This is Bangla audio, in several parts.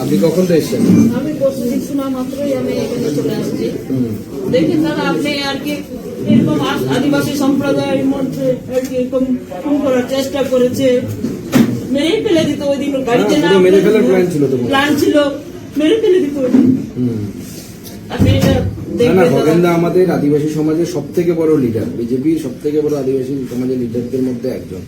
আপনি কখন তো এসছেন? আমি পরশু শোনা মাত্রই আমি এখানে চলে আসছি। দেখেন দাদা আপনি আর কি এরকম আদিবাসী সম্প্রদায়ের মধ্যে আর কি এরকম খুন করার চেষ্টা করেছে। মেরেই ফেলে দিত ওই দিন। গাড়িতে হ্যাঁ, না মেরে ফেলার plan ছিল তো। প্ল্যান ছিল। মেরে ফেলে দিত ওই দিন। আপনি এটা না আমাদের আদিবাসী সমাজের সব থেকে বড় লিডার বিজেপির সব থেকে বড় আদিবাসী সমাজের লিডারদের মধ্যে একজন।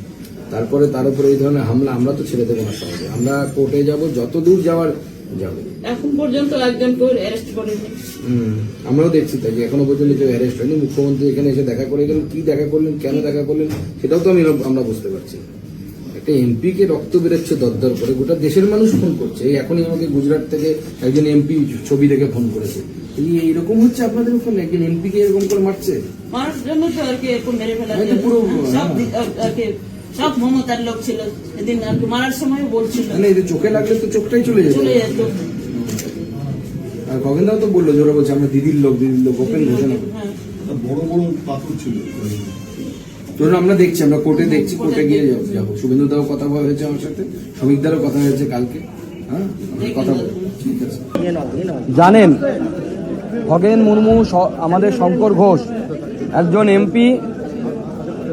তারপরে তার উপরে এই ধরনের হামলা আমরা তো ছেড়ে দেবো না সমাজে। আমরা কোর্টে যাব যত দূর যাওয়ার যাব। এখন পর্যন্ত একজনকে অ্যারেস্ট করেনি। আমরাও দেখছি তাই যে এখনও পর্যন্ত কেউ অ্যারেস্ট হয়নি। মুখ্যমন্ত্রী এখানে এসে দেখা করে গেলেন কি দেখা করলেন কেন দেখা করলেন সেটাও তো আমি আমরা বুঝতে পারছি। একটা এমপি কে রক্ত বেরোচ্ছে দরদর করে গোটা দেশের মানুষ ফোন করছে। এই এখনই আমাকে গুজরাট থেকে একজন এমপি ছবি দেখে ফোন করেছে। এই এইরকম হচ্ছে আপনাদের ওখানে একজন এমপি কে এরকম করে মারছে? মারার জন্য তো আর কি এরকম মেরে জন্য। পুরো- সব মমতার লোক ছিল। সেদিন আর কি মারার সময় বলছিল। মানে এই যে চোখে লাগলে তো চোখটাই চলে যেত। চলে যেত। আর খগেনদাও তো বলল জোরা বলছে আমরা দিদির লোক দিদির লোক ওপেন ঘোষণা হ্যাঁ। বড় বড় পাথর ছিল। ধরুন আমরা দেখছি আমরা কোর্টে দেখছি কোর্টে গিয়ে যাব- যাব। শুভেন্দু দাও কথা বলা হয়েছে আমার সাথে শ্রমিকদারও কথা হয়েছে কালকে। হ্যাঁ? কথা বলব। ঠিক আছে। জানেন খগেন মুর্মু আমাদের শঙ্কর ঘোষ একজন এমপি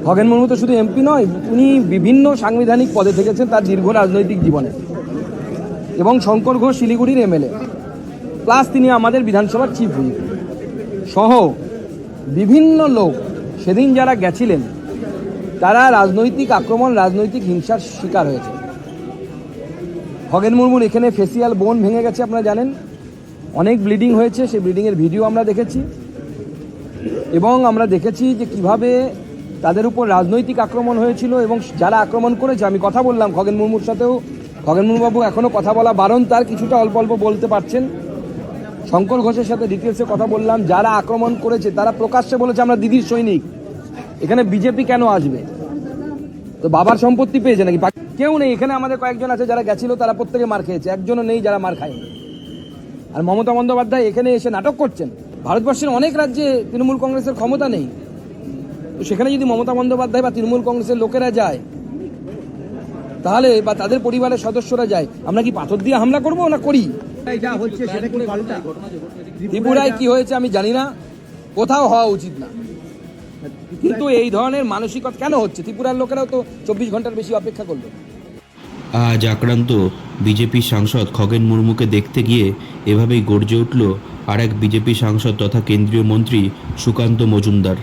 খগেন মুর্মু তো শুধু এমপি নয়, উনি বিভিন্ন সাংবিধানিক পদে থেকেছেন তার দীর্ঘ রাজনৈতিক জীবনে। এবং শঙ্কর ঘোষ শিলিগুড়ির এমএলএ প্লাস তিনি আমাদের বিধানসভার চিফ হুইপ। সহ বিভিন্ন লোক সেদিন যারা গেছিলেন, তারা রাজনৈতিক আক্রমণ, রাজনৈতিক হিংসার শিকার হয়েছে। খগেন মুর্মুর এখানে ফেসিয়াল বোন ভেঙে গেছে, আপনারা জানেন। অনেক ব্লিডিং হয়েছে, সেই ব্লিডিংয়ের ভিডিও আমরা দেখেছি। এবং আমরা দেখেছি যে কীভাবে তাদের উপর রাজনৈতিক আক্রমণ হয়েছিল এবং যারা আক্রমণ করেছে, আমি কথা বললাম খগেন মুর্মুর সাথেও। খগেন মুর্মুবাবু এখনও কথা বলা বারণ, তার কিছুটা অল্প অল্প বলতে পারছেন। শঙ্কর ঘোষের সাথে ডিটেলসে কথা বললাম, যারা আক্রমণ করেছে, তারা প্রকাশ্যে বলেছে আমরা দিদির সৈনিক। এখানে বিজেপি কেন আসবে? তো বাবার সম্পত্তি পেয়েছে নাকি? কেউ নেই, এখানে আমাদের কয়েকজন আছে যারা গেছিল, তারা প্রত্যেকে মার খেয়েছে। একজনও নেই যারা মার খায়নি। আর মমতা বন্দ্যোপাধ্যায় এখানে এসে নাটক করছেন। ভারতবর্ষের অনেক রাজ্যে তৃণমূল কংগ্রেসের ক্ষমতা নেই। তো সেখানে যদি মমতা বন্দ্যোপাধ্যায় বা তৃণমূল কংগ্রেসের লোকেরা যায় তাহলে বা তাদের পরিবারের সদস্যরা যায় আমরা কি পাথর দিয়ে হামলা করব না করি? ত্রিপুরায় কি হয়েছে আমি জানি না কোথাও হওয়া উচিত না। কিন্তু এই ধরনের মানসিকতা কেন হচ্ছে? ত্রিপুরার লোকেরাও তো চব্বিশ ঘণ্টার বেশি অপেক্ষা করল। আজ আক্রান্ত বিজেপি সাংসদ খগেন মুর্মুকে দেখতে গিয়ে এভাবেই গর্জে উঠল আর এক বিজেপি সাংসদ তথা কেন্দ্রীয় মন্ত্রী সুকান্ত মজুমদার।